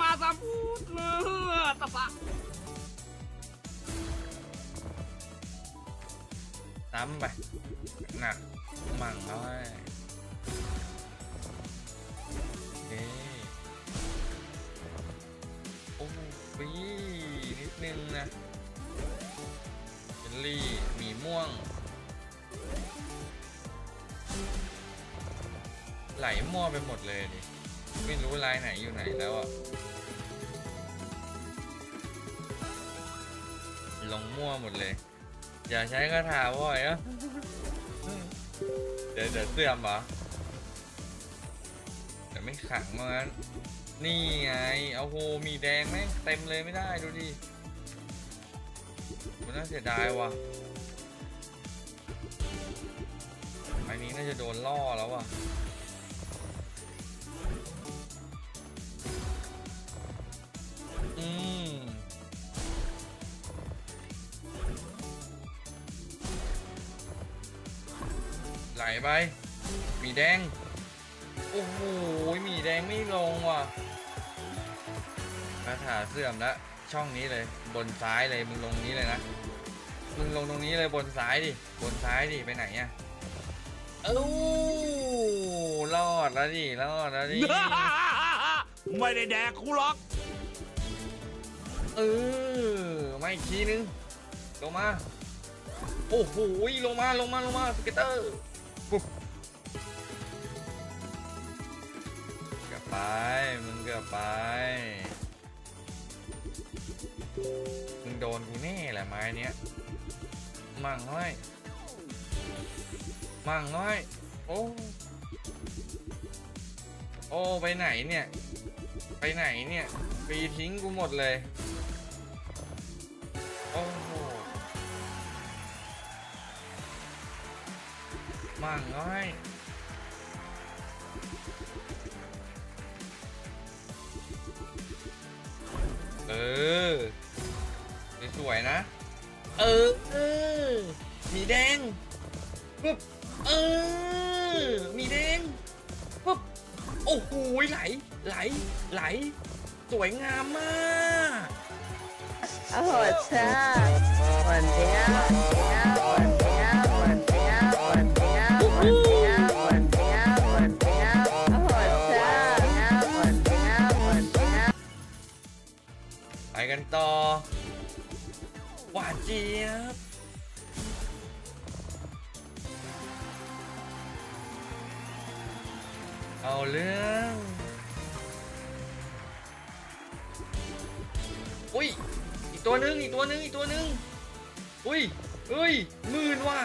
มาสัมพุทธเนือตะปะซ้ำไปหนักมั่งน้อยโอเคโอ้ปีนิดนึงนะเจลลี่หมีม่วง ไหลมั่วไปหมดเลยดิไม่รู้ลายไหนอยู่ไหนแล้วอะ งมั่วหมดเลย อย่าใช้คาถาบ่อยอะเดี๋ยวเดี๋ยวเสื่อมเหรอเดี๋ยวไม่ขังว่างั้นนี่ไงเอาโหมีแดงไหมเต็มเลยไม่ได้ดูดิมันน่าเสียดายว่ะอันนี้น่าจะโดนล่อแล้วว่ะ ไหลไปหมีแดง โอ้โหหมีแดงไม่ลงว่ะคาถาเสื่อมแล้วช่องนี้เลย บนซ้ายเลย มึงลงนี้เลยนะ มึงลงตรงนี้เลยบนซ้ายดิ บนซ้ายดิ ไปไหนอะเอ้ารอดแล้วดิ รอดแล้วดิ ไม่ได้แดกกูหรอก เออมาอีกทีนึง ลงมา โอ้โห ลงมา ลงมา ลงมา สเก็ตเตอร์ ไปมึงเกือบไปมึงโดนกูแน่แหละไม้เนี้ยมั่งน้อยมั่งน้อยโอ้โอ้ไปไหนเนี่ย ไปไหนเนี่ยปีทิ้งกูหมดเลย โอ้โหมั่งน้อย เออ สวยๆนะ เออเออมีแดงปุ๊บเออมีแดงปุ๊บโอ้โหไหล ไหล ไหล สวยงามมากโอ้โหช่าวันเดียว หวานเจี๊ยบเอาเรื่องอุ้ย อีกตัวหนึง อีกตัวหนึง อีกตัวหนึง อุ้ยเฮ้ยหมื่นว่ะ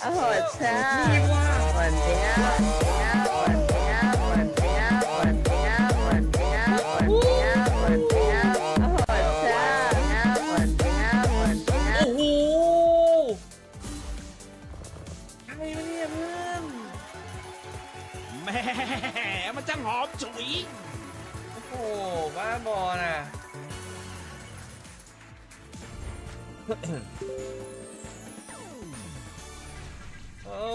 โอ้โหช่าหมื่นว่ะ แม่มันจังหอมฉุย โอ้โหบ้าบอน่ะ